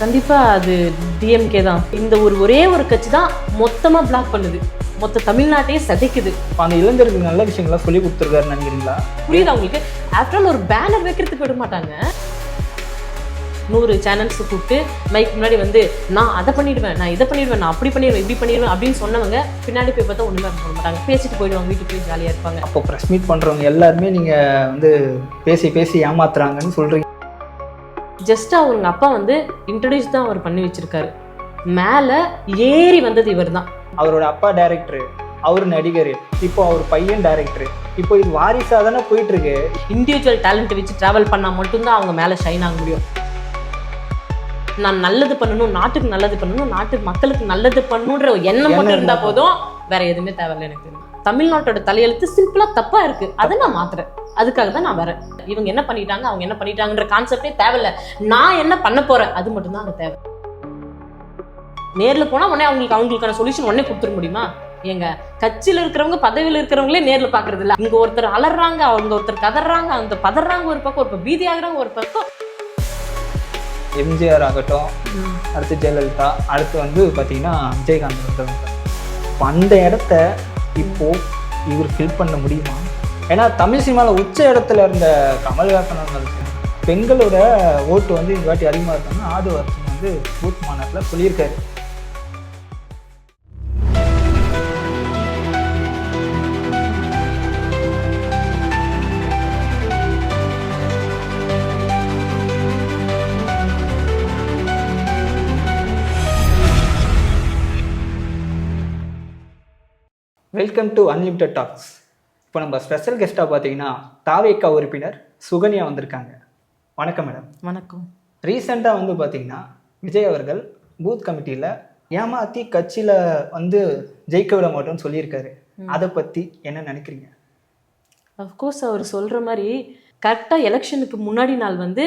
கண்டிப்பாக அது டிஎம்கே தான். இந்த ஒரு ஒரே ஒரு கட்சி தான் மொத்தமாக பிளாக் பண்ணுது. மொத்த தமிழ்நாட்டையே சதைக்குது. அந்த இளைஞருக்கு நல்ல விஷயங்கள்லாம் சொல்லி கொடுத்துருக்காருன்னு நினைக்கிறீங்களா? புரியுதா உங்களுக்கு? ஆஃப்டர் ஆல் ஒரு பேனர் வைக்கிறதுக்கு விட மாட்டாங்க. நூறு சேனல்ஸ் கூப்பிட்டு மைக் முன்னாடி வந்து நான் அதை பண்ணிடுவேன் நான் இதை பண்ணிடுவேன் நான் அப்படி பண்ணிடுவேன் இப்படி பண்ணிடுவேன் அப்படின்னு சொன்னவங்க பின்னாடி போய் பார்த்தா ஒன்றுமே பண்ண மாட்டாங்க. பேசிட்டு போயிடுவாங்க வீட்டுக்கு போய் ஜாலியாக இருப்பாங்க. அப்போ ப்ரெஸ் மீட் பண்ணுறவங்க எல்லாருமே நீங்கள் வந்து பேசி பேசி ஏமாத்துறாங்கன்னு சொல்கிறீங்க ஜஸ்ட் அவங்க அப்பா வந்து இன்ட்ரடியூஸ் தான் அவர் பண்ணி வச்சிருக்காரு. மேலே ஏறி வந்தது இவர் தான் அவரோட அப்பா டைரக்டர் அவர் நடிகர் இப்போ அவர் பையன் டைரக்டர் இப்போ இது வாரிசாக தானே போயிட்டு இருக்கு இண்டிவிஜுவல் டேலண்ட் வச்சு ட்ராவல் பண்ணால் மட்டும்தான் அவங்க மேலே ஷைன் ஆக முடியும். நான் நல்லது பண்ணணும் நாட்டுக்கு நல்லது பண்ணணும் நாட்டு மக்களுக்கு நல்லது பண்ணணுன்ற ஒரு எண்ணம் மட்டும் இருந்தா போதும். வேற எதுவுமே தேவையில்ல எனக்கு. தமிழ்நாட்டோட தலையெழுத்து சிம்பிளா தப்பா இருக்கு. அதை நான் மாத்துறேன். அதுக்காக தான் நான் வரேன். இவங்க என்ன பண்ணிட்டாங்க அவங்க என்ன பண்ணிட்டாங்கன்ற கான்செப்டே தேவையில்ல. நான் என்ன பண்ண போறேன் அது மட்டும்தான் அங்க தேவை. நேர்ல போனா உடனே அவங்களுக்கு அவங்களுக்கான சொல்யூஷன் உடனே கொடுத்துட முடியுமா? எங்க கட்சியில இருக்கிறவங்க பதவியில இருக்கிறவங்களே நேர்ல பாக்குறது இல்ல. இங்க ஒருத்தர் அலறாங்க அவங்க ஒருத்தர் கதறாங்க அந்த பதறாங்க ஒரு பக்கம் ஒரு பீதி ஆகுறாங்க ஒரு பக்கம். எம்ஜிஆர் ஆகட்டும் அடுத்து ஜெயலலிதா அடுத்து வந்து பார்த்தீங்கன்னா விஜயகாந்த் இப்போ அந்த இடத்த இப்போது இவர் ஃபில் பண்ண முடியுமா? ஏன்னா தமிழ் சினிமாவில் உச்ச இடத்துல இருந்த கமல்ஹாசன் பெண்களோட ஓட்டு வந்து இந்த வாட்டி அதிகமாக இருக்காங்கன்னா ஆடு வருஷம் வந்து பூத் மாநாட்டில் சொல்லியிருக்காரு. வெல்கம் டு அன்லிமிட்டட் டாக்ஸ் இப்போ நம்ம ஸ்பெஷல் கெஸ்ட்டாக பார்த்தீங்கன்னா தாவேக்கா உறுப்பினர் சுகன்யா வந்திருக்காங்க. வணக்கம் மேடம் வணக்கம். ரீசெண்டாக வந்து பார்த்தீங்கன்னா விஜய் அவர்கள் பூத் கமிட்டியில் ஏமாத்தி கட்சியில் வந்து ஜெயிக்க விட மாட்டோம்னு சொல்லியிருக்காரு. அதை பற்றி என்ன நினைக்கிறீங்க? அஃப்கோர்ஸ் அவர் சொல்கிற மாதிரி கரெக்டாக எலெக்ஷனுக்கு முன்னாடி நாள் வந்து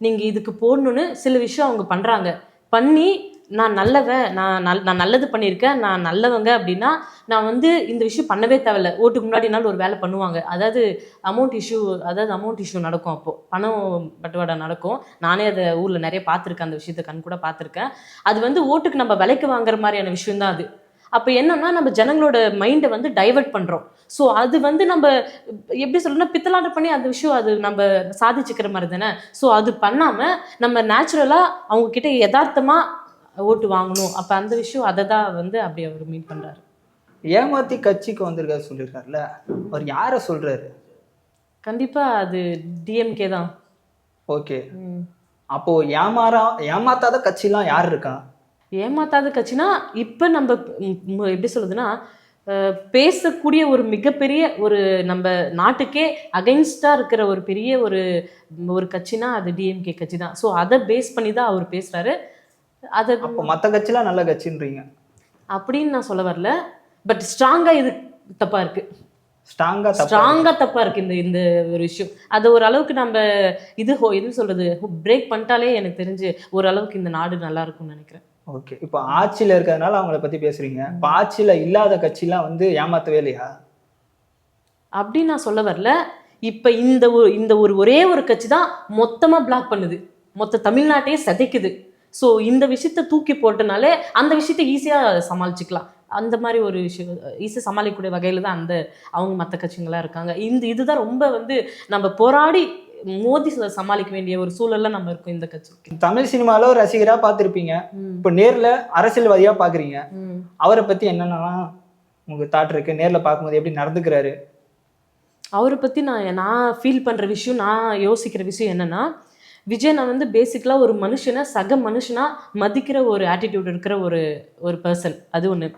நீங்கள் இதுக்கு போடணுன்னு சில விஷயம் அவங்க பண்ணுறாங்க பண்ணி நான் நல்லவன் நான் நல் நான் நல்லது பண்ணியிருக்கேன் நான் நல்லவங்க அப்படின்னா நான் வந்து இந்த விஷயம் பண்ணவே தேவையில்ல. ஓட்டுக்கு முன்னாடி நாள் ஒரு வேலை பண்ணுவாங்க. அதாவது அமௌண்ட் இஷ்யூ அதாவது அமௌண்ட் இஷ்யூ நடக்கும் அப்போது பணம் பட்டுவாடா நடக்கும். நானே அதை ஊரில் நிறைய பார்த்துருக்கேன். அந்த விஷயத்தை கண் கூட பார்த்துருக்கேன். அது வந்து ஓட்டுக்கு நம்ம விலைக்கு வாங்குற மாதிரியான விஷயம் தான் அது. அப்போ என்னன்னா நம்ம ஜனங்களோட மைண்டை வந்து டைவர்ட் பண்ணுறோம் ஸோ அது வந்து நம்ம எப்படி சொல்லணும்னா பித்தலாட்டம் பண்ணி அந்த விஷயம் அது நம்ம சாதிச்சுக்கிற மாதிரி தானே? ஸோ அது பண்ணாமல் நம்ம நேச்சுரலாக அவங்கக்கிட்ட யதார்த்தமாக ஓட்டு வாங்கணும். அப்போ அந்த விஷயம் அதை தான் வந்து அப்படி அவர் மீட் பண்ணுறாரு ஏமாத்தி கட்சிக்கு வந்திருக்காரு சொல்லியிருக்காருல்ல அவர் யாரை சொல்கிறாரு கண்டிப்பாக அது டிஎம்கே தான். ஓகே. அப்போது ஏமாறா ஏமாத்தாத கட்சிலாம் யார் இருக்கா? ஏமாத்தாத கட்சினா இப்போ நம்ம எப்படி சொல்றதுன்னா அஹ், பேசக்கூடிய ஒரு மிகப்பெரிய ஒரு நம்ம நாட்டுக்கே அகைன்ஸ்டாக இருக்கிற ஒரு பெரிய ஒரு ஒரு கட்சினா அது டிஎம்கே கட்சி தான். ஸோ அதை பேஸ் பண்ணி தான் அவர் பேசுறாரு. அதை அப்போ மற்ற கட்சிலாம் நல்ல கட்சின்றீங்க. அப்படின்னு நான் சொல்ல வரல. பட் ஸ்ட்ராங்காக இது தப்பா இருக்கு. ஸ்ட்ராங்காக ஸ்ட்ராங்காக தப்பா இருக்கு. இந்த இந்த ஒரு விஷயம் அது ஒரு அளவுக்கு நம்ம இது ஹோ எது சொல்றது பிரேக் பண்ணிட்டாலே எனக்கு தெரிஞ்சு ஓரளவுக்கு இந்த நாடு நல்லா இருக்கும்னு நினைக்கிறேன். ஓகே இப்போ ஆட்சியில் இருக்கிறதுனால அவங்கள பற்றி பேசுறீங்க. இப்போ ஆட்சியில் இல்லாத கட்சிலாம் வந்து ஏமாத்தவே இல்லையா? அப்படி நான் சொல்ல வரல. இப்போ இந்த ஒரு இந்த ஒரு ஒரே ஒரு கட்சி தான் மொத்தமாக பிளாக் பண்ணுது. மொத்த தமிழ்நாட்டையே சதைக்குது. ஸோ இந்த விஷயத்த தூக்கி போட்டனாலே அந்த விஷயத்த ஈஸியாக சமாளிச்சுக்கலாம். அந்த மாதிரி ஒரு விஷயம் ஈஸியாக சமாளிக்கக்கூடிய வகையில் தான் அந்த அவங்க மற்ற கட்சிங்களாக இருக்காங்க. இந்த இதுதான் ரொம்ப வந்து நம்ம போராடி மோதி சமாளிக்க வேண்டிய ஒரு சூழல்ல நம்ம இருக்கோம் இந்த கட்சிக்கு தமிழ் சினிமாவில் ஒரு ரசிகராக பார்த்துருப்பீங்க. ம், இப்போ நேரில் அரசியல்வாதியாக பார்க்குறீங்க. ம். அவரை பற்றி என்னென்னலாம் உங்களுக்கு தாட் இருக்கு? நேரில் பார்க்கும்போது எப்படி நடந்துக்கிறாரு? அவரை பற்றி நான் நான் ஃபீல் பண்ணுற விஷயம் நான் யோசிக்கிற விஷயம் என்னன்னா விஜய் நான் வந்து பேசிக்கலாக ஒரு மனுஷனை சக மனுஷனாக மதிக்கிற ஒரு ஆட்டிடியூட் இருக்கிற ஒரு ஒரு பர்சன் அது ஒன்று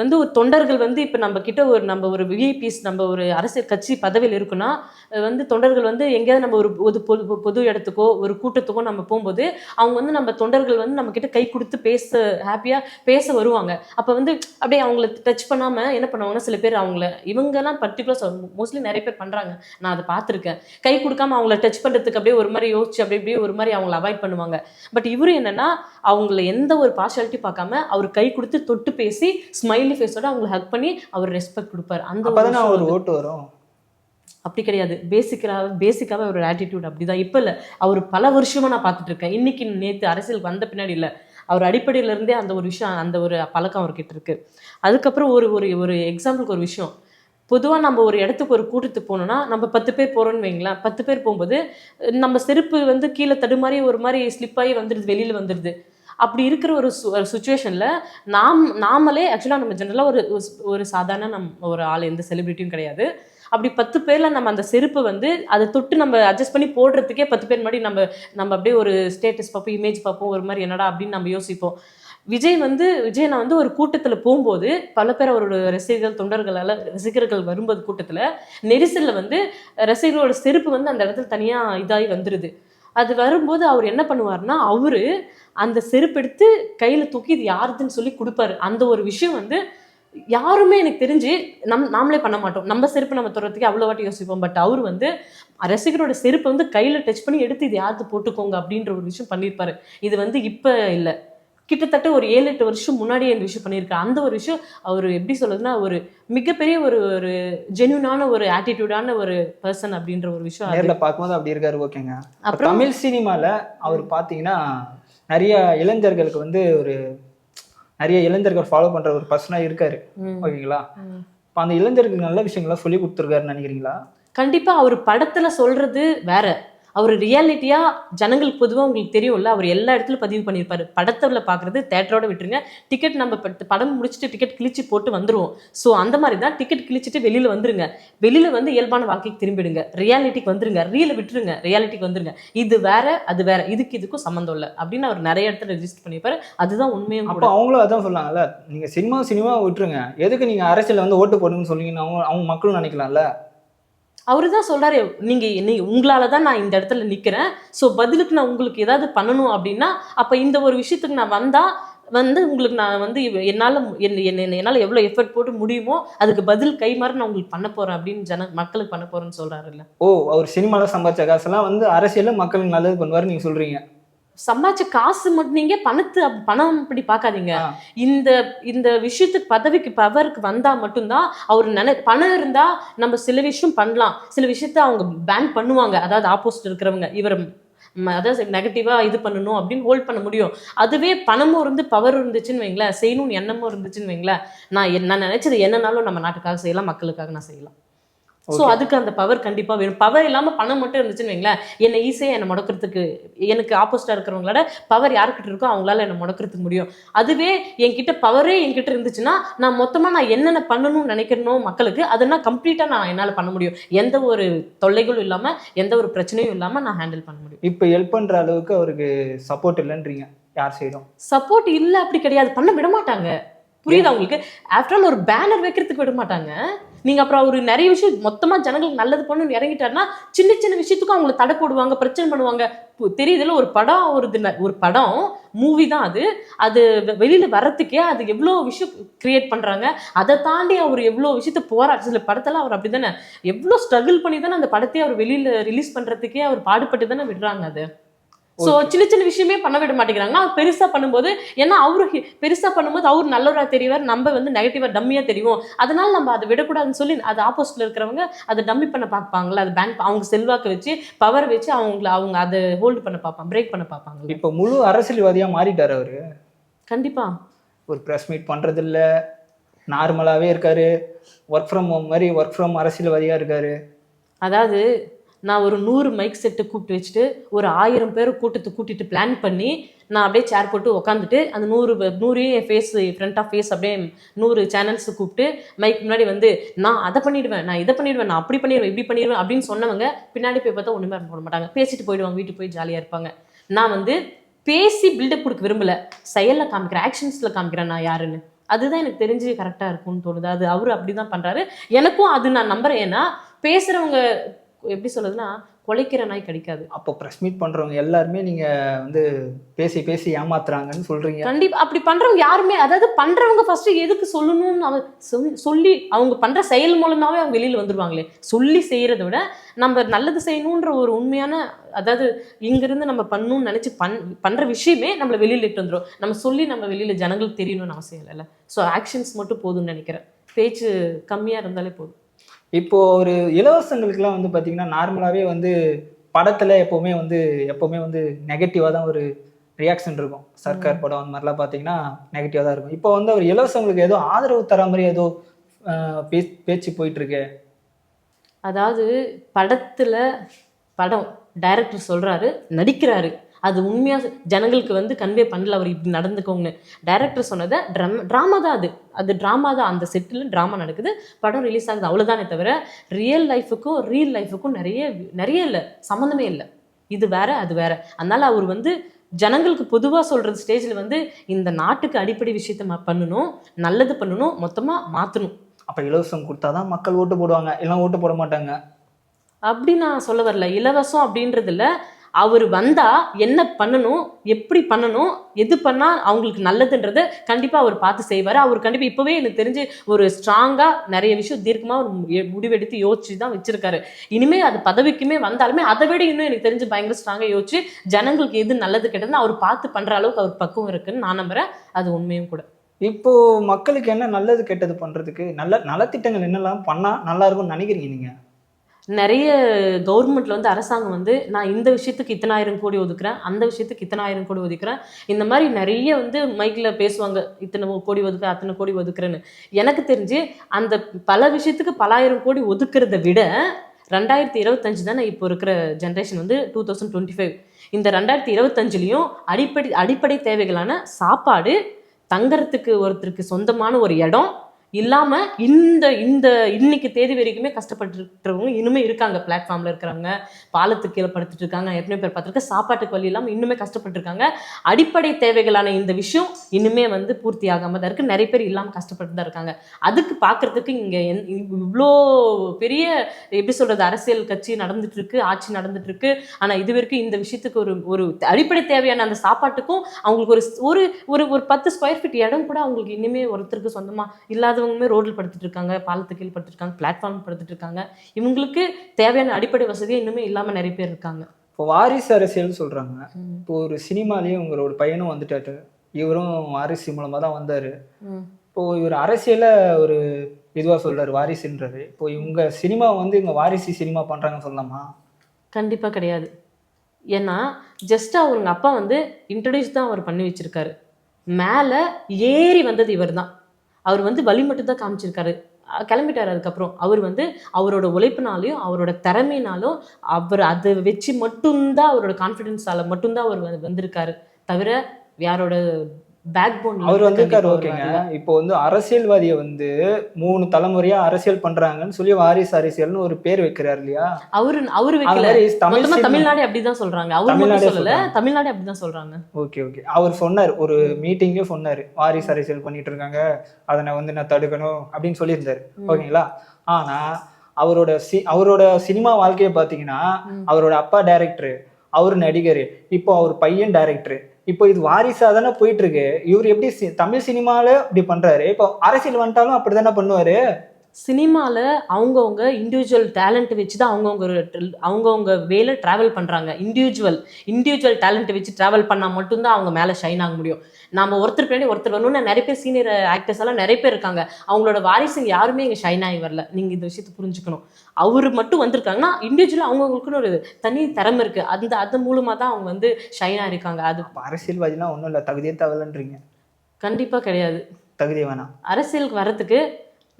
வந்து ஒரு தொண்டர்கள் வந்து இப்போ நம்ம கிட்ட ஒரு நம்ம ஒரு விஐபிஸ் நம்ம ஒரு அரசியல் கட்சி பதவியில் இருக்குன்னா வந்து தொண்டர்கள் வந்து எங்கேயாவது நம்ம ஒரு பொது பொது பொது இடத்துக்கோ ஒரு கூட்டத்துக்கோ நம்ம போகும்போது அவங்க வந்து நம்ம தொண்டர்கள் வந்து நம்ம கிட்ட கை கொடுத்து பேச ஹாப்பியாக பேச வருவாங்க. அப்போ வந்து அப்படியே அவங்கள டச் பண்ணாமல் என்ன பண்ணுவாங்கன்னா சில பேர் அவங்கள இவங்கெல்லாம் பர்டிகுலர் மோஸ்ட்லி நிறைய பேர் பண்ணுறாங்க நான் அதை பார்த்துருக்கேன். கை கொடுக்காம அவங்கள டச் பண்ணுறதுக்கு அப்படியே ஒரு மாதிரி யோசிச்சு அப்படியே அப்படியே ஒரு மாதிரி அவங்கள அவாய்ட் பண்ணுவாங்க. பட் இவரு என்னன்னா அவங்கள எந்த ஒரு பார்ஷாலிட்டி பார்க்காம அவர் கை கொடுத்து தொட்டு பேசி ஸ்மைல் ஃபேஸோட அவங்கள ஹக் பண்ணி அவர் ரெஸ்பெக்ட் கொடுப்பாரு. அந்த ஒரு தானே ஓட்டு வரும். அப்படி கிடையாது. பேசிக்கலாக பேசிக்காகவே அவரோட ஆட்டிடியூட் அப்படிதான். இப்போ இல்லை அவர் பல வருஷமா நான் பார்த்துட்டு இருக்கேன். இன்னைக்கு நேற்று அரசியலுக்கு வந்த பின்னாடி இல்லை அவர் அடிப்படையில இருந்தே அந்த ஒரு விஷயம் அந்த ஒரு பழக்கம் அவர்கிட்ட இருக்கு. அதுக்கப்புறம் ஒரு ஒரு ஒரு எக்ஸாம்பிளுக்கு ஒரு விஷயம். பொதுவாக நம்ம ஒரு இடத்துக்கு ஒரு கூட்டத்துக்கு போனோம்னா நம்ம பத்து பேர் போகிறோம்னு வைங்களேன். பத்து பேர் போகும்போது நம்ம செருப்பு வந்து கீழே தடுமாறி ஒரு மாதிரி ஸ்லிப் ஆகி வந்துடுது வெளியில் வந்துடுது அப்படி இருக்கிற ஒரு சுச்சுவேஷனில் நாம் நாமளே ஆக்சுவலாக நம்ம ஜென்ரலாக ஒரு ஒரு சாதாரண நம் ஒரு ஆள் எந்த செலிபிரிட்டியும் கிடையாது. அப்படி பத்து பேரில் நம்ம அந்த செருப்பை வந்து அதை தொட்டு நம்ம அட்ஜஸ்ட் பண்ணி போடுறதுக்கே பத்து பேர் முன்னாடி நம்ம நம்ம அப்படியே ஒரு ஸ்டேட்டஸ் பார்ப்போம் இமேஜ் பார்ப்போம் ஒரு மாதிரி என்னடா அப்படின்னு நம்ம யோசிப்போம். விஜய் வந்து விஜய் நான் வந்து ஒரு கூட்டத்தில் போகும்போது பல பேர் அவரோட ரசிகர்கள் தொண்டர்களால் ரசிகர்கள் வரும்போது கூட்டத்தில் நெரிசலில் வந்து ரசிகர்களோட செருப்பு வந்து அந்த இடத்துல தனியாக இதாகி வந்துடுது அது வரும்போது அவர் என்ன பண்ணுவார்னா அவரு அந்த செருப்பு எடுத்து கையில் தூக்கி இது யாருதுன்னு சொல்லி கொடுப்பாரு. அந்த ஒரு விஷயம் வந்து யாருமே எனக்கு தெரிஞ்சு நம் நாமளே பண்ண மாட்டோம். நம்ம செருப்பு நம்ம தொடர்றதுக்கு அவ்வளோ வாட்டி யோசிப்போம். பட் அவர் வந்து ரசிகரோட செருப்பை வந்து கையில் டச் பண்ணி எடுத்து இது யாருக்கு போட்டுக்கோங்க அப்படின்ற ஒரு விஷயம் பண்ணியிருப்பாரு இது வந்து இப்போ இல்லை. கிட்டத்தட்ட ஒரு ஏழு எட்டு வருஷம் முன்னாடியே இந்த விஷயம் பண்ணியிருக்காரு அந்த ஒரு விஷயம் அவர் எப்படி சொல்றதுன்னா ஒரு மிகப்பெரிய ஒரு ஒரு ஜென்யூனான ஒரு ஆட்டிடியூடான ஒரு பர்சன் அப்படின்ற ஒரு விஷயம். நேர்ல பார்க்கும்போது அப்படி இருக்காரு ஓகேங்க. அப்புறம்? தமிழ் சினிமால அவர் பாத்தீங்கன்னா நிறைய இளைஞர்களுக்கு வந்து ஒரு நிறைய இளைஞர்கள் ஃபாலோ பண்ற ஒரு பர்சனா இருக்காரு. ஓகேங்களா. இப்ப அந்த இளைஞர்களுக்கு நல்ல விஷயங்கள்லாம் சொல்லி கொடுத்துருக்காருன்னு நினைக்கிறீங்களா? கண்டிப்பா அவர் படத்துல சொல்றது வேற. அவர் ரியாலிட்டியா ஜனங்களுக்கு பொதுவா உங்களுக்கு தெரியும்ல அவர் எல்லா இடத்துலயும் பதிவு பண்ணியிருப்பாரு. படத்துல பாக்குறது தேட்டரோட விட்டுருங்க. டிக்கெட் நம்ம பட்- படம் முடிச்சுட்டு டிக்கெட் கிழிச்சு போட்டு வந்துருவோம். ஸோ அந்த மாதிரி தான் டிக்கெட் கிழிச்சிட்டு வெளியில வந்துருங்க. வெளியில வந்து இயல்பான வாழ்க்கைக்கு திரும்பிடுங்க. ரியாலிட்டிக்கு வந்துருங்க. ரீல விட்டுருங்க. ரியாலிட்டிக்கு வந்துருங்க. இது வேற அது வேற. இதுக்கு இதுக்கும் சம்மந்தம் இல்லை. அப்படின்னு அவர் நிறைய இடத்துல ரெஜிஸ்டர் பண்ணியிருப்பாரு. அதுதான் உண்மையும் அப்போ அவங்களும் அதான் சொன்னாங்கல்ல நீங்க சினிமா சினிமா விட்டுருங்க. எதுக்கு நீங்க அரசியல் வந்து ஓட்டு போடுங்கன்னு சொன்னீங்கன்னு அவங்க அவங்க மக்களும் நினைக்கலாம்ல? அவர் தான் சொல்கிறாரு நீங்கள் என்னை உங்களால் தான் நான் இந்த இடத்துல நிற்கிறேன் ஸோ பதிலுக்கு நான் உங்களுக்கு ஏதாவது பண்ணணும் அப்படின்னா அப்போ இந்த ஒரு விஷயத்துக்கு நான் வந்தால் வந்து உங்களுக்கு நான் வந்து என்னால் என்ன என்ன- என்னால் எவ்வளோ எஃபர்ட் போட்டு முடியுமோ அதுக்கு பதில் கை மாறி நான் உங்களுக்கு பண்ண போகிறேன் அப்படின்னு ஜன மக்களுக்கு பண்ண போறேன்னு இல்லை ஓ அவர் சினிமாவில் சம்பாதிச்ச காசெல்லாம் வந்து அரசியலில் மக்களுக்கு நல்லது பண்ணுவார் நீங்கள் சொல்கிறீங்க சம்பாதிச்ச காசு மட்டும் நீங்க பணத்து பணம் அப்படி பார்க்காதீங்க. ஆ. இந்த இந்த விஷயத்துக்கு பதவிக்கு பவருக்கு வந்தா மட்டும்தான் அவர் நினை பணம் இருந்தா நம்ம சில விஷயம் பண்ணலாம். சில விஷயத்த அவங்க பேன் பண்ணுவாங்க. அதாவது ஆப்போசிட் இருக்கிறவங்க. இவர் அதாவது நெகட்டிவா இது பண்ணணும் அப்படின்னு ஹோல்ட் பண்ண முடியும். அதுவே பணமும் இருந்து பவர் இருந்துச்சுன்னு வைங்களேன். செய்யணும்னு எண்ணமும் இருந்துச்சுன்னு வைங்களேன். நான் நான் நினைச்சது என்னனாலும் நம்ம நாட்டுக்காக செய்யலாம் மக்களுக்காக நான் செய்யலாம். ஸோ. அதுக்கு அந்த பவர் கண்டிப்பா வேணும். பவர் இல்லாம பணம் மட்டும் இருந்துச்சுன்னு வைங்களேன் என்னை ஈஸியாக என்னை முடக்கிறதுக்கு எனக்கு ஆப்போசிட்டாக இருக்கிறவங்களோட பவர் யாருக்கிட்ட இருக்கோ அவங்களால என்னை முடக்கிறதுக்கு முடியும். அதுவே என்கிட்ட பவரே என்கிட்ட இருந்துச்சுன்னா நான் மொத்தமா நான் என்னென்ன பண்ணணும்னு நினைக்கிறனோ மக்களுக்கு அதெல்லாம் கம்ப்ளீட்டா நான் என்னால பண்ண முடியும். எந்த ஒரு தொல்லைகளும் இல்லாம எந்த ஒரு பிரச்சனையும் இல்லாம நான் ஹேண்டில் பண்ண முடியும். இப்ப ஹெல்ப் பண்ற அளவுக்கு அவருக்கு சப்போர்ட் இல்லைன்றீங்க யார் செய்யறோம் சப்போர்ட் இல்ல அப்படி கிடையாது. பண்ண விட மாட்டாங்க. புரியுதா உங்களுக்கு? ஆஃப்டர் ஆல் ஒரு பேனர் வைக்கிறதுக்கு விட மாட்டாங்க. நீங்கள் அப்புறம் அவர் நிறைய விஷயம் மொத்தமாக ஜனங்களுக்கு நல்லது பண்ணணும்னு இறங்கிட்டாருன்னா சின்ன சின்ன விஷயத்துக்கும் அவங்களை தடை போடுவாங்க பிரச்சனை பண்ணுவாங்க. தெரியுதுல ஒரு படம் ஒரு ஒரு படம் மூவி தான் அது. அது வெளியில் வர்றதுக்கே அது எவ்வளோ விஷயம் கிரியேட் பண்ணுறாங்க அதை தாண்டி அவர் எவ்வளோ விஷயத்த போராட சில படத்தெல்லாம் அவர் அப்படிதானே எவ்வளோ ஸ்ட்ரகிள் பண்ணி தானே அந்த படத்தையே அவர் வெளியில் ரிலீஸ் பண்ணுறதுக்கே அவர் பாடுபட்டு தானே விடுறாங்க அது. ஸோ சின்ன சின்ன விஷயமே பண்ண விட மாட்டேங்கிறாங்க அவர் பெருசா பண்ணும்போது ஏன்னா அவரு பெருசா பண்ணும்போது அவர் நல்லவரா தெரியவார் நம்ம வந்து நெகட்டிவா டம்மியா தெரியும் அதனால நம்ம அதை விடக்கூடாதுன்னு சொல்லி அது ஆப்போசிட்ல இருக்கிறவங்க அதை டம்மி பண்ண பார்ப்பாங்களா அது பேங்க் அவங்க செல்வாக்கு வச்சு பவர் வச்சு அவங்கள அவங்க அதை ஹோல்டு பண்ண பார்ப்பாங்க பிரேக் பண்ண பார்ப்பாங்க இப்ப முழு அரசியல்வாதியா மாறிட்டாரு அவரு? கண்டிப்பா. ஒரு ப்ரெஸ் மீட் பண்றது இல்ல நார்மலாவே இருக்காரு. ஒர்க் ஃப்ரம் ஹோம் மாதிரி ஒர்க் ஃப்ரம் அரசியல்வாதியா இருக்காரு. அதாவது நான் ஒரு நூறு மைக் செட்டு கூப்பிட்டு வச்சுட்டு ஒரு ஆயிரம் பேர் கூட்டத்தை கூட்டிட்டு பிளான் பண்ணி நான் அப்படியே சேர் போட்டு உட்காந்துட்டு அந்த நூறு நூறு நூறையும் என் ஃபேஸ் ஃப்ரண்ட் ஆஃப் ஃபேஸ் அப்படியே நூறு சேனல்ஸ் கூப்பிட்டு மைக் முன்னாடி வந்து நான் அதை பண்ணிடுவேன் நான் இதை பண்ணிடுவேன் நான் அப்படி பண்ணிடுவேன் இப்படி பண்ணிடுவேன் அப்படின்னு சொன்னவங்க பின்னாடி போய் பார்த்தா ஒன்றுமே போட மாட்டாங்க. பேசிட்டு போயிடுவாங்க வீட்டுக்கு போய் ஜாலியாக இருப்பாங்க. நான் வந்து பேசி பில்டப் கொடுக்க விரும்பல. செயலில் காமிக்கிறேன் ஆக்ஷன்ஸில் காமிக்கிறேன் நான் யாருன்னு. அதுதான் எனக்கு தெரிஞ்சு கரெக்டாக இருக்கும்னு தோணுது. அது அவர் அப்படி தான் பண்ணுறாரு எனக்கும் அது நான் நம்புறேன். ஏன்னா பேசுகிறவங்க எப்படி சொல்றதுன்னா குலைக்கிற நாய் கிடைக்காது. அப்போ ப்ரெஸ் மீட் பண்றவங்க எல்லாருமே நீங்க வந்து பேசி பேசி ஏமாத்துறாங்கன்னு சொல்றீங்க. கண்டிப்பா அப்படி பண்றவங்க யாருமே அதாவது பண்றவங்க ஃபர்ஸ்ட் எதுக்கு சொல்லணும்னு அவ சொல்- சொல்லி அவங்க பண்ற செயல் மூலமாவே அவங்க வெளியில வந்துருவாங்களே. சொல்லி செய்யறதை விட நம்ம நல்லது செய்யணுன்ற ஒரு உண்மையான அதாவது இங்கிருந்து நம்ம பண்ணணும்னு நினைச்சு பண் பண்ற விஷயமே நம்மள வெளியில இட்டு வந்துரும். நம்ம சொல்லி நம்ம வெளியில ஜனங்களுக்கு தெரியணும்னு அவசியம் இல்லைல்ல. ஸோ ஆக்ஷன்ஸ் மட்டும் போதும்னு நினைக்கிறேன். பேச்சு கம்மியா இருந்தாலே போதும். இப்போ ஒரு இலவசங்களுக்குலாம் வந்து பார்த்தீங்கன்னா நார்மலாகவே வந்து படத்தில் எப்போவுமே வந்து எப்போவுமே வந்து நெகட்டிவாக தான் ஒரு ரியாக்ஷன் இருக்கும். சர்க்கார் படம் அந்த மாதிரிலாம் பார்த்தீங்கன்னா நெகட்டிவாக தான் இருக்கும். இப்போ வந்து அவர் இலவசங்களுக்கு ஏதோ ஆதரவு தர மாதிரி ஏதோ பே- பேச்சு போயிட்டு இருக்கு அதாவது படத்துல படம் டைரக்டர் சொல்றாரு நடிக்கிறாரு. அது உண்மையா ஜனங்களுக்கு வந்து கன்வே பண்ணல அவர் இப்படி நடந்துக்கோங்கன்னு. டைரக்டர் சொன்னதை ட்ரம் ட்ராமா தான் அது. அது ட்ராமா தான். அந்த செட்டில் ட்ராமா நடக்குது. படம் ரிலீஸ் ஆகுது. அவ்வளோதானே தவிர ரியல் லைஃபுக்கும் ரியல் லைஃபுக்கும் நிறைய நிறைய இல்லை. சம்மந்தமே இல்லை. இது வேற அது வேற. அதனால அவர் வந்து ஜனங்களுக்கு பொதுவாக சொல்றது ஸ்டேஜில் வந்து இந்த நாட்டுக்கு அடிப்படை விஷயத்த பண்ணணும் நல்லது பண்ணணும் மொத்தமாக மாற்றணும் அப்போ இலவசம் கொடுத்தாதான் மக்கள் ஓட்டு போடுவாங்க. இல்லைன்னா ஓட்டு போட மாட்டாங்க. அப்படி நான் சொல்ல வரல. இலவசம் அப்படின்றதுல அவர் வந்தா என்ன பண்ணணும் எப்படி பண்ணணும் எது பண்ணா அவங்களுக்கு நல்லதுன்றதை கண்டிப்பா அவர் பார்த்து செய்வார். அவர் கண்டிப்பா இப்பவே எனக்கு தெரிஞ்சு ஒரு ஸ்ட்ராங்கா நிறைய விஷயம் தீர்க்கமா ஒரு முடிவெடுத்து யோசிச்சு தான் வச்சிருக்காரு. இனிமே அது பதவிக்குமே வந்தாலுமே அதை விட இன்னும் எனக்கு தெரிஞ்சு பயங்கர ஸ்ட்ராங்கா யோசிச்சு ஜனங்களுக்கு எது நல்லது கெட்டதுன்னு அவர் பார்த்து பண்ற அளவுக்கு அவர் பக்குவம் இருக்குன்னு நான் நம்புறேன். அது உண்மையும் கூட. இப்போ மக்களுக்கு என்ன நல்லது கெட்டது பண்றதுக்கு நல்ல நலத்திட்டங்கள் என்னெல்லாம் பண்ணா நல்லா இருக்கும்னு நினைக்கிறீங்க நீங்க? நிறைய கவர்மெண்ட்ல வந்து அரசாங்கம் வந்து நான் இந்த விஷயத்துக்கு இத்தனாயிரம் கோடி ஒதுக்குறேன் அந்த விஷயத்துக்கு இத்தனாயிரம் கோடி ஒதுக்குறேன் இந்த மாதிரி நிறைய வந்து மைக்ல பேசுவாங்க இத்தனை கோடி ஒதுக்குறேன் அத்தனை கோடி ஒதுக்குறேன்னு. எனக்கு தெரிஞ்சு அந்த பல விஷயத்துக்கு பலாயிரம் கோடி ஒதுக்குறதை விட ரெண்டாயிரத்தி இருபத்தஞ்சு தானே இப்போ இருக்கிற ஜென்ரேஷன் வந்து டூ தௌசண்ட் டுவெண்ட்டி ஃபைவ் இந்த ரெண்டாயிரத்தி இருபத்தஞ்சுலேயும் அடிப்படை அடிப்படை தேவைகளான சாப்பாடு தங்கறதுக்கு ஒருத்தருக்கு சொந்தமான ஒரு இடம் இல்லாமல் இந்த இந்த இன்னைக்கு தேதி வரைக்குமே கஷ்டப்பட்டுருக்கவங்க இன்னுமே இருக்காங்க. பிளாட்ஃபார்மில் இருக்கிறவங்க பாலத்துக்கு கீழே படுத்துட்டு இருக்காங்க. எத்தனை பேர் பார்த்துருக்க சாப்பாட்டுக்கு வழி இல்லாமல் இன்னுமே கஷ்டப்பட்டுருக்காங்க. அடிப்படை தேவைகளான இந்த விஷயம் இன்னுமே வந்து பூர்த்தி ஆகாம தான் இருக்கு. நிறைய பேர் இல்லாமல் கஷ்டப்பட்டு தான் இருக்காங்க. அதுக்கு பார்க்கறதுக்கு இங்கே எந் இவ்வளோ பெரிய எப்படி சொல்றது அரசியல் கட்சி நடந்துட்டு இருக்கு ஆட்சி நடந்துட்டு இருக்கு இது வரைக்கும் இந்த விஷயத்துக்கு ஒரு ஒரு அடிப்படை தேவையான அந்த சாப்பாட்டுக்கும் அவங்களுக்கு ஒரு ஒரு ஒரு ஒரு பத்து ஸ்கொயர் ஃபீட் இடம் கூட அவங்களுக்கு இன்னுமே ஒருத்தருக்கு சொந்தமாக இல்லாத இல்லாதவங்களுமே ரோட்ல படுத்துட்டு இருக்காங்க பாலத்துக்கு கீழ் படுத்துட்டு இருக்காங்க பிளாட்ஃபார்ம் படுத்துட்டு இருக்காங்க இவங்களுக்கு தேவையான அடிப்படை வசதியே இன்னுமே இல்லாம நிறைய பேர் இருக்காங்க. இப்போ வாரிசு அரசியல் சொல்றாங்க. இப்போ ஒரு சினிமாலேயே உங்களோட பையனும் வந்துட்டாரு. இவரும் வாரிசு மூலமா தான் வந்தாரு. இப்போ இவர் அரசியல ஒரு இதுவா சொல்றாரு வாரிசுன்றாரு. இப்போ இவங்க சினிமா வந்து இவங்க வாரிசு சினிமா பண்றாங்கன்னு சொல்லலாமா? கண்டிப்பா கிடையாது. ஏன்னா ஜஸ்ட் அவங்க அப்பா வந்து இன்ட்ரடியூஸ் தான் அவர் பண்ணி வச்சிருக்காரு. மேலே ஏறி வந்தது இவர் தான் அவர் வந்து வழி மட்டும்தான் காமிச்சிருக்காரு கிளம்பிட்டார் அதுக்கப்புறம். அவர் வந்து அவரோட உழைப்பினாலையும் அவரோட திறமையினாலும் அவர் அதை வச்சு மட்டும்தான் அவரோட கான்ஃபிடென்ஸால் மட்டும்தான் அவர் வந்திருக்காரு. தவிர யாரோட பேக் போன் அவர் வந்திருக்காரு ஓகேங்க. இப்போ வந்து அரசியல்வாதியை வந்து மூணு தலைமுறையா அரசியல் பண்றாங்கன்னு சொல்லி வாரிசு அரசியல்னு ஒரு பேர் வைக்கிறாரு இல்லையா? அவரு அவரு சினிமா- தமிழ்நாடு அப்படிதான் சொல்றாங்க. அவர் சொல்லல. தமிழ்நாடு அப்படிதான் சொல்றாங்க. Okay okay. அவர் சொன்னார் ஒரு மீட்டிங்கே சொன்னார். வாரிசு அரசியல் பண்ணிட்டு இருக்காங்க. அதனை வந்து நான் தடுக்கணும் அப்படின்னு சொல்லியிருந்தாரு. ஓகேங்களா? ஆனா அவரோட சி அவரோட சினிமா வாழ்க்கையை பார்த்தீங்கன்னா ம். அவரோட அப்பா டைரக்டர் அவர் நடிகர் இப்போ அவர் பையன் டைரக்டர் இப்போ இது வாரிசா தானே போயிட்டு இருக்கு. இவர் எப்படி சி- தமிழ் சினிமால இப்படி பண்றாரு? இப்போ அரசியல் வந்துட்டாலும் அப்படி தானே பண்ணுவாரு? சினிமாவில் அவங்கவுங்க இண்டிவிஜுவல் டேலண்ட் வச்சு தான் அவங்கவுங்க அவங்கவுங்க வேலை ட்ராவல் பண்ணுறாங்க இண்டிவிஜுவல் இண்டிவிஜுவல் டேலண்ட் வச்சு ட்ராவல் பண்ணால் மட்டும்தான் அவங்க மேலே ஷைன் ஆக முடியும். நம்ம ஒருத்தர் பின்னாடி ஒருத்தர் வரணும்னு நிறைய பேர் சீனியர் ஆக்டர்ஸ் எல்லாம் நிறைய பேர் இருக்காங்க. அவங்களோட வாரிசுங்க யாருமே இங்கே ஷைன் ஆகி வரல. நீங்கள் இந்த விஷயத்தை புரிஞ்சுக்கணும். அவர் மட்டும் வந்திருக்காங்கன்னா இண்டிவிஜுவலாக அவங்கவுங்களுக்குன்னு ஒரு தனி திறமை இருக்குது அந்த அது மூலமாக தான் அவங்க வந்து ஷைனாக இருக்காங்க அது அரசியல்வாதிலாம் ஒன்றும் இல்லை. தகுதியே தேவையில்லைன்றீங்க கண்டிப்பாக கிடையாது. தகுதி வேணாம். அரசியலுக்கு வர்றதுக்கு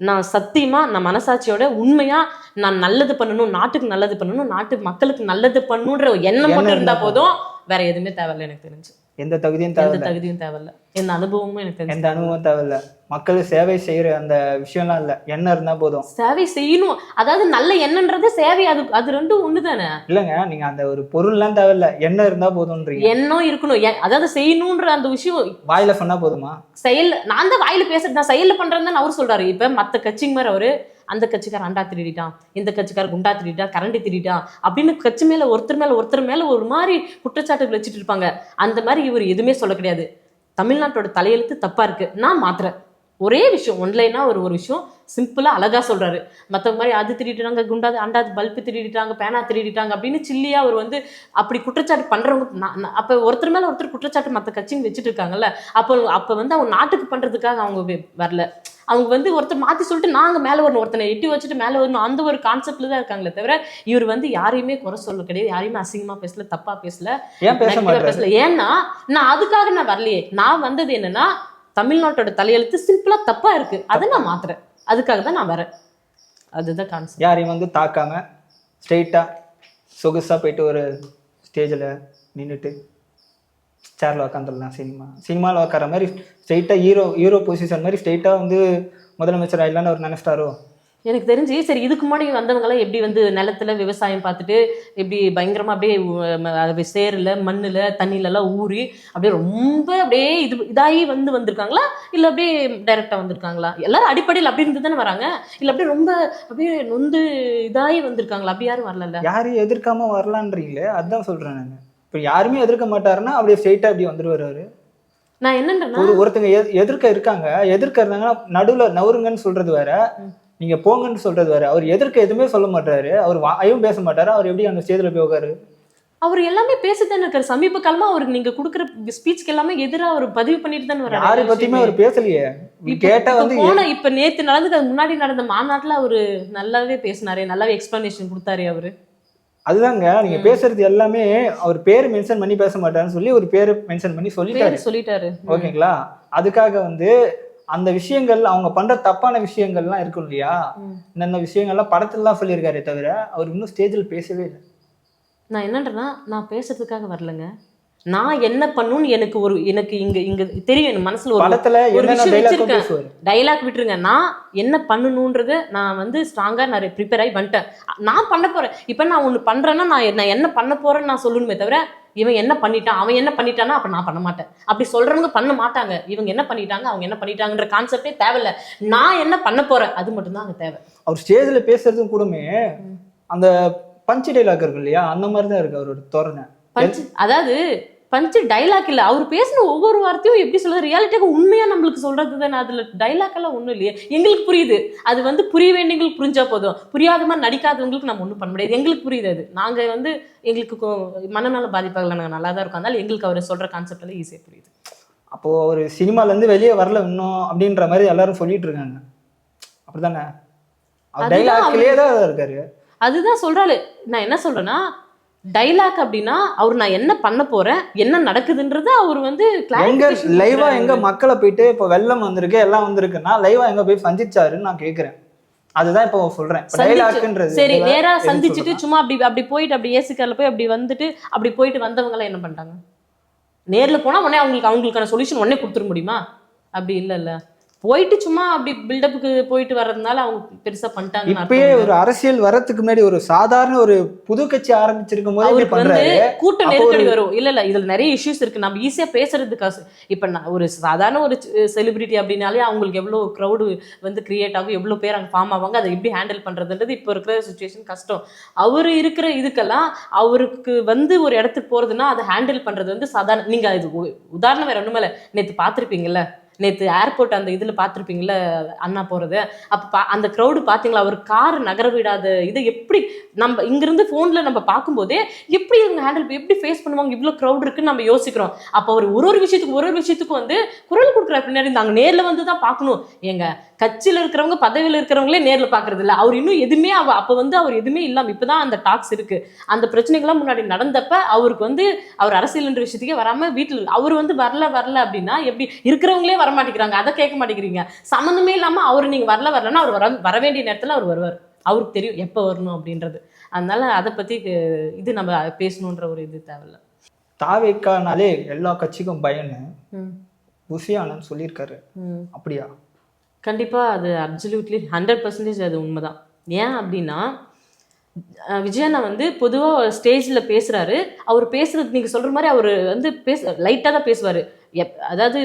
நான் சத்தியமா நான் மனசாட்சியோட உண்மையா நான் நல்லது பண்ணணும் நாட்டுக்கு நல்லது பண்ணணும் நாட்டு மக்களுக்கு நல்லது பண்ணணுன்ற எண்ணம் மட்டும் இருந்தா போதும். வேற எதுவுமே தேவையில்ல எனக்கு தெரிஞ்சு. எந்த தகுதியும் எந்த தேவையில்லை. தகுதியும் தேவையில்ல. எந்த அனுபவமும் எனக்கு தெரிஞ்சு எந்த அனுபவம் தேவையில்ல. மக்களுக்கு சேவை செய்யற அந்த விஷயம்லாம் இல்லை. எண்ணம் இருந்தா போதும். சேவை செய்யணும். அதாவது நல்ல எண்ணன்றது சேவை அது அது ரெண்டும் ஒண்ணுதானே? இல்லைங்க நீங்க அந்த ஒரு பொருள்லாம் தேவையில்ல. எண்ணம் இருந்தா போதும்ன்றீங்க. எண்ணம் இருக்கணும். எ- அதாவது செய்யணுன்ற அந்த விஷயம் வாயில சொன்னா போதுமா? செயல் நான் தான் வாயில பேசுறது. நான் செயல்ல பண்றேன்னு அவர் சொல்றாரு. இப்ப மத்த கட்சிங்க மாதிரி அவரு அந்த கட்சிக்கார் அண்டா திருடிட்டான் இந்த கட்சிக்கார் குண்டா திருடிட்டான் கரண்டி திருடிட்டான் அப்படின்னு கட்சி மேல ஒருத்தர் மேல ஒருத்தர் மேல ஒரு மாதிரி குற்றச்சாட்டுகள் வச்சுட்டு இருப்பாங்க. அந்த மாதிரி இவர் எதுவுமே சொல்ல கிடையாது. தமிழ்நாட்டோட தலையெழுத்து தப்பா இருக்கு. நான் மாத்துறேன். ஒரே விஷயம் ஒன்லைனா ஒரு ஒரு விஷயம் சிம்பிளா அழகா சொல்றாரு. மற்ற மாதிரி அது திருடிட்டாங்க குண்டாது அண்டாது பல்பு திருடிட்டாங்க பேனா திருடிட்டாங்க அப்படின்னு சில்லியா அவர் வந்து அப்படி குற்றச்சாட்டு பண்றவங்க நான்- அப்ப ஒருத்தர் மேல ஒருத்தர் குற்றச்சாட்டு மற்ற கட்சிங்க வச்சுட்டு இருக்காங்கல்ல அப்போ அப்ப வந்து அவங்க நாட்டுக்கு பண்றதுக்காக அவங்க வரல. அவங்க வந்து ஒருத்தர் மாத்தி சொல்லிட்டு நாங்க மேல வரணும். ஒருத்தனை எட்டி வச்சுட்டு மேல வரணும். அந்த ஒரு கான்செப்ட்ல தான் இருக்காங்களே தவிர இவர் வந்து யாரையுமே குறை சொல்ல கிடையாது. யாரையுமே அசிங்கமா பேசல தப்பா பேசல பேசல. ஏன்னா நான் அதுக்காக நான் வரலையே. நான் வந்தது என்னன்னா தமிழ்நாட்டோட தலையெழுத்து சிம்பிளா தப்பா இருக்கு. அதை நான் மாத்துறேன். அதுக்காக தான் நான் வரேன். அதுதான் கான்செப்ட் யாரையும் வந்து தாக்காம ஸ்ட்ரெயிட்டா சொகுசா போயிட்டு ஒரு ஸ்டேஜில் நின்றுட்டு சேரில் உக்காந்துடலாம் சினிமா சினிமாவில் உட்கார மாதிரி ஸ்ட்ரெயிட்டாக ஹீரோ ஹீரோ பொசிஷன் மாதிரி ஸ்ட்ரெயிட்டாக வந்து முதலமைச்சர் ஆயிடலான்னு அவர் நினைச்சிட்டாரோ? எனக்கு தெரிஞ்சு சரி இதுக்கு முன்னாடி வந்தவங்கலாம் எப்படி வந்து நிலத்துல விவசாயம் பார்த்துட்டு எப்படி பயங்கரமா அப்படியே சேருல மண்ணுல தண்ணில எல்லாம் ஊறி அப்படியே ரொம்ப அப்படியே இது இதாகி வந்து வந்திருக்காங்களா? இல்ல அப்படியே டைரக்டா வந்திருக்காங்களா? எல்லாரும் அடிப்படையில் அப்படி இருந்து தானே வராங்க? இல்ல அப்படியே ரொம்ப அப்படியே நொந்து இதாகி வந்திருக்காங்களா? அப்படி யாரும் வரல யாரையும் எதிர்க்காம வரலான்றீங்களே அதுதான் சொல்கிறேன் நான். இப்போ யாருமே எதிர்க்க மாட்டாருன்னா அப்படியே ஸ்ட்ரெயிட்டாக அப்படி வந்துருவாரு அவரு நான் என்னன்றேன்னா ஒரு ஒருத்தங்க எதிர்க்க இருக்காங்க எதிர்க்க இருந்தாங்கன்னா நடுவில் நவருங்கன்னு சொல்றது வேற. நீங்க போங்கன்னு சொல்றது வேற. அவர் எதிர்க்க எதுவுமே சொல்ல மாட்டாரு அவர் வாயும் பேச மாட்டாரு? அவர் எப்படி அந்த ஸ்டேஜில் போய் உட்காரு அவர் எல்லாமே பேசித்தானே இருக்காரு. சமீப காலமா அவருக்கு நீங்க கொடுக்குற ஸ்பீச்சுக்கு எல்லாமே எதிரா அவர் பதிவு பண்ணிட்டு தானே வராரு யாரை பத்தியுமே. அவர் பேசலையே. கேட்டா வந்து போன இப்ப நேத்து நடந்தது முன்னாடி நடந்த மாநாட்டுல அவரு நல்லாவே பேசினாரு. நல்லாவே எக்ஸ்பிளனேஷன் கொடுத்தாரு அவரு. அதுதாங்க நீங்க பேசுறது எல்லாமே அவர் பேர் மென்ஷன் பண்ணி பேச மாட்டாருன்னு சொல்லி ஒரு பேர் மென்ஷன் பண்ணி சொல்லிட்டாரு. சொல்லிட்டாரு. ஓகேங்களா? அதுக்காக வந்து அந்த விஷயங்கள் அவங்க பண்ற தப்பான விஷயங்கள்லாம் இருக்கும் இல்லையா. இந்த விஷயங்கள்லாம் படத்துல தான் சொல்லியிருக்காரே தவிர அவர் இன்னும் ஸ்டேஜில் பேசவே இல்லை. நான் என்னன்றேன்னா நான் பேசுறதுக்காக வரலங்க. நான் என்ன பண்ணுன்னு எனக்கு ஒரு எனக்கு இங்க இங்க தெரியும் என் மனசுல ஒரு படத்துல ஒரு விஷயம் வச்சிருக்கேன். டைலாக் விட்டுருங்க. நான் என்ன பண்ணணுன்றத நான் வந்து ஸ்ட்ராங்கா நான் ப்ரிப்பேர் ஆகி வந்துட்டேன். நான் பண்ண போறேன். இப்போ நான் ஒன்று பண்றேன்னா நான் நான் என்ன பண்ண போறேன்னு நான் சொல்லணுமே தவிர இவன் என்ன பண்ணிட்டான் அவன் என்ன பண்ணிட்டானா அப்ப நான் பண்ண மாட்டேன். அப்படி சொல்றவங்க பண்ண மாட்டாங்க. இவங்க என்ன பண்ணிட்டாங்க அவங்க என்ன பண்ணிட்டாங்கன்ற கான்செப்டே தேவையில்ல. நான் என்ன பண்ண போறேன் அது மட்டும்தான் அங்க தேவை. அவர் ஸ்டேஜில் பேசுறதும் கூடமே அந்த பஞ்சு டைலாக் இருக்கு இல்லையா அந்த மாதிரி தான் இருக்கு அவரோட தோரணை. பஞ்சு அதாவது பஞ்சு டைலாக் இல்ல. அவர் பேசின ஒவ்வொரு வார்த்தையும் எப்படி சொல்றது? ரியாலிட்டியாக உண்மையா நம்மளுக்கு சொல்றது தானே. அதுல டைலாக் எல்லாம் ஒண்ணும் இல்லையே. எங்களுக்கு புரியுது. அது வந்து புரிய வேண்டியவங்களுக்கு புரிஞ்சா போதும். புரியாத மாதிரி நடிக்காதவங்களுக்கு நம்ம ஒண்ணும் பண்ண முடியாது. எங்களுக்கு புரியுது அது. நாங்க வந்து எங்களுக்கு மனநல பாதிப்பாகல நாங்க நல்லா தான் இருக்கோம். அதனால எங்களுக்கு அவர் சொல்ற கான்செப்ட் எல்லாம் ஈஸியா புரியுது. அப்போ அவர் சினிமால இருந்து வெளியே வரல இன்னும் அப்படின்ற மாதிரி எல்லாரும் சொல்லிட்டு இருக்காங்க. டைலாக்லயே தான் இருக்காரு. அதுதான் சொல்றாரு. நான் என்ன சொல்றேன்னா டைலாக் அப்படின்னா அவர் நான் என்ன பண்ண போறேன் என்ன நடக்குதுன்றத அவர் வந்து எங்க லைவா. எங்க மக்களை போயிட்டு இப்போ வெள்ளம் வந்திருக்கு எல்லாம் வந்திருக்குன்னா லைவா எங்க போய் சந்திச்சாருன்னு நான் கேக்குறேன். அதுதான் இப்போ சொல்றேன். சரி நேரா சந்திச்சுட்டு சும்மா அப்படி அப்படி போயிட்டு அப்படி ஏசி கார்ல போய் அப்படி வந்துட்டு அப்படி போயிட்டு வந்தவங்க எல்லாம் என்ன பண்ணிட்டாங்க நேர்ல போனா உடனே அவங்களுக்கு அவங்களுக்கான சொல்யூஷன் உடனே கொடுத்துட முடியுமா? அப்படி இல்ல இல்ல போயிட்டு சும்மா அப்படி பில்டப்புக்கு போயிட்டு வர்றதுனால அவங்க பெருசா பண்ணிட்டாங்க இப்பயே ஒரு அரசியல் வரதுக்கு முன்னாடி ஒரு சாதாரண ஒரு புது கட்சி ஆரம்பிச்சிருக்கும் போது அவருக்கு வந்து கூட்ட நெருக்கடி வரும். இல்ல இல்ல இதுல நிறைய இஷ்யூஸ் இருக்கு. நம்ம ஈஸியா பேசுறதுக்காக இப்ப நான் ஒரு சாதாரண ஒரு செலிபிரிட்டி அப்படின்னாலே அவங்களுக்கு எவ்வளவு க்ரௌடு வந்து கிரியேட் ஆகும் எவ்வளவு பேர் அங்க ஃபார்ம் ஆவாங்க அதை எப்படி ஹேண்டில் பண்றதுன்றது இப்போ இருக்கிற சுச்சுவேஷன் கஷ்டம். அவர் இருக்கிற இதுக்கெல்லாம் அவருக்கு வந்து ஒரு இடத்துக்கு போறதுன்னா அதை ஹேண்டில் பண்றது வந்து சாதாரண நீங்க இது உதாரணம் வேற ஒண்ணுமே இல்ல. நேத்து பார்த்திருப்பீங்கல்ல? நேற்று ஏர்போர்ட் அந்த இதில் பார்த்துருப்பீங்கள அண்ணா போகிறது அப்போ பா- அந்த க்ரௌடு பார்த்தீங்களா அவர் கார் நகர விடாத இதை எப்படி நம்ம இங்கேருந்து ஃபோனில் நம்ம பார்க்கும்போதே எப்படி இவங்க ஹேண்டில் எப்படி ஃபேஸ் பண்ணுவாங்க? இவ்வளோ க்ரௌட் இருக்குன்னு நம்ம யோசிக்கிறோம். அப்போ அவர் ஒரு ஒரு விஷயத்துக்கு ஒரு ஒரு விஷயத்துக்கு வந்து குரல் கொடுக்குற பின்னாடி நாங்கள் நேரில் வந்து தான் பார்க்கணும். எங்கள் கட்சியில் இருக்கிறவங்க பதவியில் இருக்கிறவங்களே நேரில் பார்க்கறது இல்லை. அவர் இன்னும் எதுவுமே அவ அப்போ வந்து அவர் எதுவுமே இல்லாம இப்பதான் அந்த டாக்ஸ் இருக்குது அந்த பிரச்சனைகள்லாம் முன்னாடி நடந்தப்ப அவருக்கு வந்து அவர் அரசியல்ன்ற விஷயத்துக்கே வராமல் வீட்டில் அவர் வந்து வரல வரல அப்படின்னா எப்படி இருக்கிறவங்களே வர மாட்டேங்கிறாங்க அதை கேட்க மாட்டேங்கிறீங்க. சம்மந்தமே இல்லாம அவர் நீங்க வரல வரலன்னா அவர் வர வர வேண்டிய நேரத்துல அவர் வருவார். அவருக்கு தெரியும் எப்போ வரணும் அப்படின்றது. அதனால அதை பத்தி அஹ், இது நம்ம பேசணுன்ற ஒரு இது தேவையில்ல. தாவேக்கானாலே எல்லா கட்சிக்கும் பயன்னு ம், புசி ஆனந்த் சொல்லியிருக்காரு. அப்படியா? கண்டிப்பா அது அப்சல்யூட்லி ஹண்ட்ரட் பர்சன்டேஜ் அது உண்மைதான். ஏன் அப்படின்னா விஜயண்ணா வந்து பொதுவாக ஸ்டேஜில் பேசுறாரு. அவர் பேசுறது நீங்க சொல்ற மாதிரி அவர் வந்து பேச லைட்டாக தான் பேசுவார். எப் அதாவது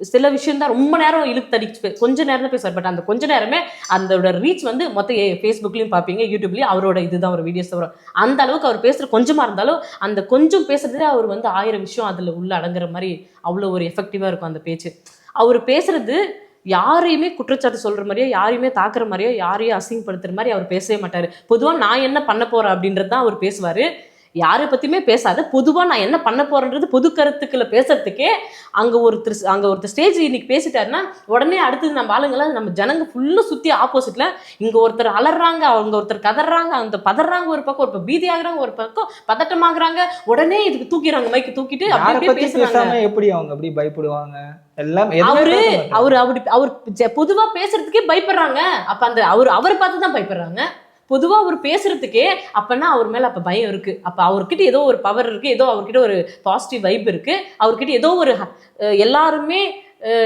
சில விஷயம் தான் ரொம்ப நேரம் இழுத்தடிச்சு கொஞ்ச நேரம் தான் பேசுவார். பட் அந்த கொஞ்ச நேரமே அதோட ரீச் வந்து மொத்த ஃபேஸ்புக்லையும் பார்ப்பீங்க யூடியூப்லேயும் அவரோட இதுதான் ஒரு வீடியோஸ் வரும். அந்த அளவுக்கு அவர் பேசுகிற கொஞ்சமா இருந்தாலும் அந்த கொஞ்சம் பேசுறதே அவர் வந்து ஆயிரம் விஷயம் அதில் உள்ள அடங்குற மாதிரி அவ்வளோ ஒரு எஃபெக்டிவாக இருக்கும் அந்த பேச்சு. அவர் பேசுறது யாரையுமே குற்றச்சாட்டு சொல்ற மாதிரியோ யாரையுமே தாக்குற மாதிரியோ யாரையும் அசிங்கப்படுத்துற மாதிரி அவர் பேசவே மாட்டாரு. பொதுவா நான் என்ன பண்ண போறேன் அப்படின்றது தான் அவர் பேசுவாரு. யாரை பத்தியுமே பேசாத. பொதுவா நான் என்ன பண்ண போறேன்றது பொது கருத்துக்களை பேசுறதுக்கே அங்க ஒருத்தர் அங்க ஒருத்தர் ஸ்டேஜ் இன்னைக்கு பேசிட்டாருன்னா உடனே அடுத்தது நம்ம ஆளுங்கெல்லாம் நம்ம ஜனங்க ஃபுல்லா சுத்தி ஆப்போசிட்ல இங்க ஒருத்தர் அலறாங்க அவங்க ஒருத்தர் கதறாங்க அந்த பதறாங்க ஒரு பக்கம் ஒரு பக்கம் பீதி ஆகுறாங்க ஒரு பக்கம் பதட்டமாகறாங்க உடனே இதுக்கு தூக்கிடுறாங்க மைக்கு தூக்கிட்டு அப்படியே பேசுறாங்க. எப்படி அவங்க அப்படி பயப்படுவாங்க? எல்லாம் அவரு. அவர் அப்படி அவர் பொதுவா பேசுறதுக்கே பயப்படுறாங்க. அப்ப அந்த அவர் அவரை பார்த்து தான் பயப்படுறாங்க. பொதுவாக அவர் பேசுறதுக்கே அப்பனா அவர் மேலே அப்போ பயம் இருக்கு. அப்போ அவர்கிட்ட ஏதோ ஒரு பவர் இருக்கு ஏதோ அவர்கிட்ட ஒரு பாசிட்டிவ் வைப் இருக்கு. அவர்கிட்ட ஏதோ ஒரு எல்லாருமே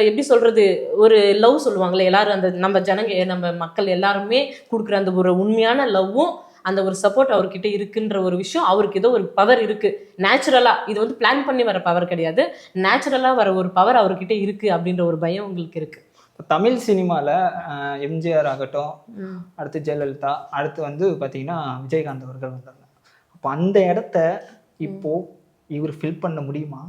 எப்படி சொல்றது ஒரு லவ் சொல்லுவாங்களே எல்லாரும் அந்த நம்ம ஜனங்க நம்ம மக்கள் எல்லாருமே கொடுக்குற அந்த ஒரு உண்மையான லவ்வும் அந்த ஒரு சப்போர்ட் அவர்கிட்ட இருக்குன்ற ஒரு விஷயம் அவருக்கு ஏதோ ஒரு பவர் இருக்கு. நேச்சுரலா இது வந்து பிளான் பண்ணி வர பவர் கிடையாது. நேச்சுரலா வர ஒரு பவர் அவர்கிட்ட இருக்கு அப்படின்ற ஒரு பயம் உங்களுக்கு இருக்கு. தமிழ் சினிமால அஹ், எம்ஜிஆர் ஆகட்டும் அடுத்து ஜெயலலிதா அடுத்து வந்து பாத்தீங்கன்னா விஜயகாந்த் அவர்கள் வந்தாங்க. அப்போ அந்த இடத்த இப்போ இவர் ஃபில் பண்ண முடியுமா?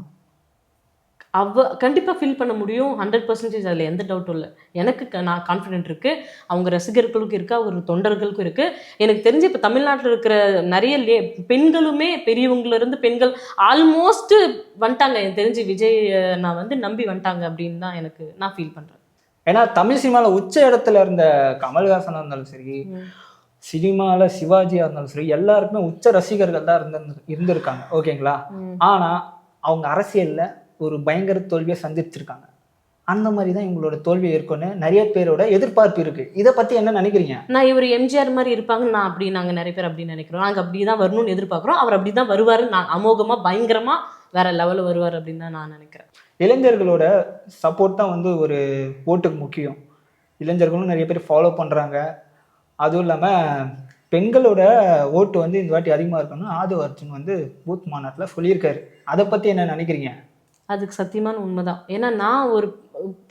அவ கண்டிப்பாக ஃபீல் பண்ண முடியும். ஹண்ட்ரட் பர்சன்டேஜ் அதில் எந்த டவுட்டும் இல்லை. எனக்கு நான் கான்ஃபிடென்ட் இருக்கு. அவங்க ரசிகர்களுக்கும் இருக்கு அவர் தொண்டர்களுக்கும் இருக்கு. எனக்கு தெரிஞ்சு இப்போ தமிழ்நாட்டில் இருக்கிற நிறைய லே பெண்களுமே பெரியவங்கல இருந்து பெண்கள் ஆல்மோஸ்ட் வந்துட்டாங்க. எனக்கு தெரிஞ்சு விஜய் நான் வந்து நம்பி வந்துட்டாங்க அப்படின்னு தான் எனக்கு நான் ஃபீல் பண்ணுறேன் ஏன்னா தமிழ் சினிமால உச்ச இடத்துல இருந்த கமல்ஹாசனா இருந்தாலும் சரி சினிமால சிவாஜியா இருந்தாலும் சரி எல்லாருக்குமே உச்ச ரசிகர்கள் தான் இருந்த இருந்திருக்காங்க. ஓகேங்களா? ஆனா அவங்க அரசியல்ல ஒரு பயங்கர தோல்வியை சந்திச்சிருக்காங்க. அந்த மாதிரி தான் இவங்களோட தோல்வி இருக்குன்னு நிறைய பேரோட எதிர்பார்ப்பு இருக்கு. இதை பத்தி என்ன நினைக்கிறீங்க? நான் இவர் எம்ஜிஆர் மாதிரி இருப்பாங்கன்னு நான் அப்படி நாங்கள் நிறைய பேர் அப்படி நினைக்கிறோம். நாங்கள் அப்படி தான் வரணும்னு எதிர்பார்க்குறோம். அவர் அப்படி தான் வருவார் நான் அமோகமாக பயங்கரமாக வேற லெவலில் வருவார் அப்படின்னு தான் நான் நினைக்கிறேன். இளைஞர்களோட சப்போர்ட் தான் வந்து ஒரு ஓட்டுக்கு முக்கியம். இளைஞர்களும் நிறைய பேர் ஃபாலோ பண்ணுறாங்க அதுவும் இல்லாமல் பெண்களோட ஓட்டு வந்து இந்த வாட்டி அதிகமாக இருக்கணும்னு ஆதவ அர்ஜுன் வந்து பூத் மாநாட்டில் சொல்லியிருக்காரு. அதை பற்றி என்ன நினைக்கிறீங்க? அதுக்கு சத்தியமான உண்மைதான். ஏன்னா நான் ஒரு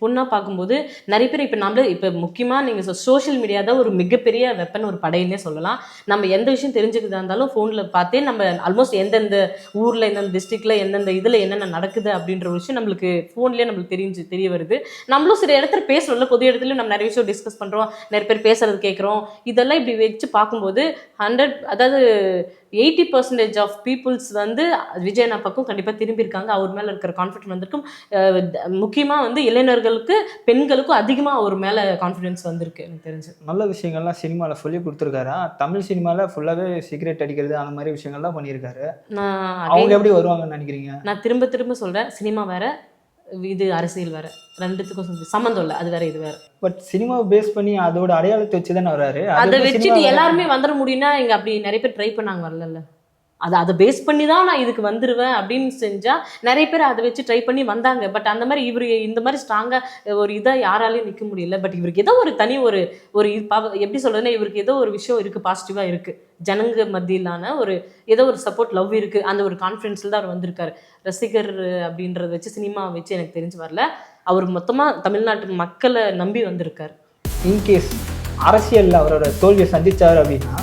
பொண்ணாக பார்க்கும்போது நிறைய பேர் இப்போ நம்மள இப்போ முக்கியமாக நீங்கள் சோஷியல் மீடியா தான் ஒரு மிகப்பெரிய வெப்பன் ஒரு படையினே சொல்லலாம். நம்ம எந்த விஷயம் தெரிஞ்சுக்கிறதா இருந்தாலும் ஃபோனில் பார்த்தே நம்ம ஆல்மோஸ்ட் எந்தெந்த ஊரில் எந்தெந்த டிஸ்ட்ரிக்டில் எந்தெந்த இதில் என்னென்ன நடக்குது அப்படின்ற ஒரு விஷயம் நம்மளுக்கு ஃபோன்லேயே நம்மளுக்கு தெரிஞ்சு தெரிய வருது. நம்மளும் சில இடத்துல பேசுகிறோம்ல பொது இடத்துல நம்ம நிறைய விஷயம் டிஸ்கஸ் பண்ணுறோம் நிறைய பேர் பேசுறது கேட்குறோம். இதெல்லாம் இப்படி வச்சு பார்க்கும்போது ஹண்ட்ரட் அதாவது எயிட்டி பர்சன்டேஜ் ஆஃப் பீப்புள்ஸ் வந்து விஜயனா பக்கம் கண்டிப்பாக திரும்பியிருக்காங்க. அவர் மேலே இருக்கிற கான்ஃபிடன்ட் வந்திருக்கும். முக்கியமாக வந்து இளைஞர்களுக்கு பெண்களுக்கும் அதிகமாக அவர் மேலே கான்ஃபிடன்ஸ் வந்திருக்கு எனக்கு தெரிஞ்சு. நல்ல விஷயங்கள்லாம் சினிமாவில் சொல்லி கொடுத்துருக்காரா. தமிழ் சினிமாவில் ஃபுல்லாகவே சிகரெட் அடிக்கிறது அந்த மாதிரி விஷயங்கள்லாம் பண்ணியிருக்காரு. நான் அவங்க எப்படி வருவாங்கன்னு நினைக்கிறீங்க? நான் திரும்ப திரும்ப சொல்கிறேன் சினிமா வேற இது அரசியல் வேற. ரெண்டுத்துக்கும் சம்ம- சம்மந்தம் இல்லை அது வேற இது வேற. பட் சினிமாவை பேஸ் பண்ணி அதோட அடையாளத்தை வச்சு தானே வராரு அது வச்சுட்டு எல்லாருமே வந்துட முடியும்னா இங்க அப்படி நிறைய பேர் ட்ரை பண்ணாங்க வரல அது அதை பேஸ் பண்ணி தான் நான் இதுக்கு வந்துடுவேன் அப்படின்னு செஞ்சால் நிறைய பேர் அதை வச்சு ட்ரை பண்ணி வந்தாங்க. பட் அந்த மாதிரி இவரு இந்த மாதிரி ஸ்ட்ராங்காக ஒரு இதை யாராலையும் நிற்க முடியல. பட் இவருக்கு ஏதோ ஒரு தனி ஒரு ஒரு எப்படி சொல்கிறதுன்னா இவருக்கு ஏதோ ஒரு விஷயம் இருக்குது பாசிட்டிவாக இருக்குது ஜனங்க மத்தியிலான ஒரு ஏதோ ஒரு சப்போர்ட் லவ் இருக்குது அந்த ஒரு கான்ஃபிடென்ஸில் தான் அவர் வந்திருக்காரு. ரசிகர் அப்படின்றத வச்சு சினிமா வச்சு எனக்கு தெரிஞ்சு வரல. அவர் மொத்தமாக தமிழ்நாட்டு மக்களை நம்பி வந்திருக்கார். இன்கேஸ் அரசியலில் அவரோட தோல்வியை சந்தித்தார் அப்படின்னா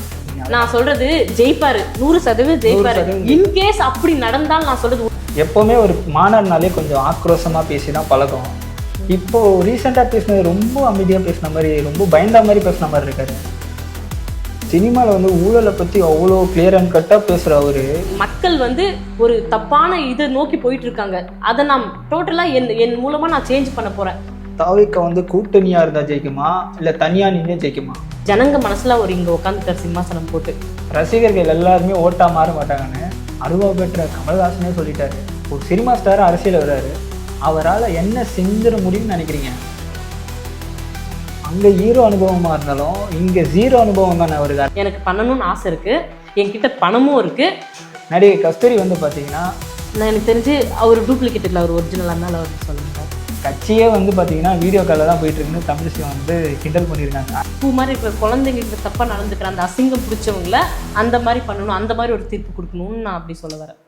நான் சொல்றது ஜெயிப்பாரு. நூறு சதவீதம் ஜெயிப்பாரு. இன்கேஸ் அப்படி நடந்தால் நான் சொல்றது எப்போவுமே ஒரு மாநாடுனாலே கொஞ்சம் ஆக்ரோஷமா பேசி தான் பழக்கம் இப்போ ரீசெண்டாக பேசினது ரொம்ப அமைதியாக பேசின மாதிரி ரொம்ப பயந்த மாதிரி பேசின மாதிரி இருக்காரு. சினிமாவில் வந்து ஊழலை பற்றி அவ்வளோ கிளியர் அண்ட் கட்டாக பேசுகிற அவரு. மக்கள் வந்து ஒரு தப்பான இதை நோக்கி போயிட்டு இருக்காங்க அதை நான் டோட்டலா என் என் மூலமா நான் சேஞ்ச் பண்ண போறேன். தாவிக்க வந்து கூட்டணியாக இருந்தால் ஜெயிக்குமா? இல்லை தனியாக நின்று ஜெயிக்குமா? ஜனங்க மனசுல ஒரு இங்க உட்காந்துட்டார் சிம்மாசனம் போட்டு. ரசிகர்கள் எல்லாருமே ஓட்டா மாற மாட்டாங்கன்னு அருவா பெற்ற கமல்ஹாசனே சொல்லிட்டாரு. ஒரு சினிமா ஸ்டார் அரசியல் வர்றாரு. அவரால் என்ன செஞ்சிட முடியும்னு நினைக்கிறீங்க? அங்கே ஹீரோ அனுபவமாக இருந்தாலும் இங்கே ஜீரோ அனுபவம் தானே அவருக்கு. எனக்கு பண்ணணும்னு ஆசை இருக்கு. என்கிட்ட பணமும் இருக்கு. நடிகை கஸ்தூரி வந்து பார்த்தீங்கன்னா நான் எனக்கு தெரிஞ்சு அவர் டூப்ளிகேட் இல்லை அவர் ஒரிஜினல் அதனால அவர் சொல்லுங்க. கட்சியே வந்து பார்த்தீங்கன்னா வீடியோ காலில் தான் போயிட்டு இருக்குன்னு தமிழ் வந்து கிண்டல் பண்ணியிருக்காங்க. பூ மாதிரி இப்போ குழந்தைங்களுக்கு தப்பாக தப்பா நடந்துக்கிற அந்த அசிங்கம் பிடிச்சவங்கள அந்த மாதிரி பண்ணணும் அந்த மாதிரி ஒரு தீர்ப்பு கொடுக்கணும்னு நான் அப்படி சொல்ல வரேன்.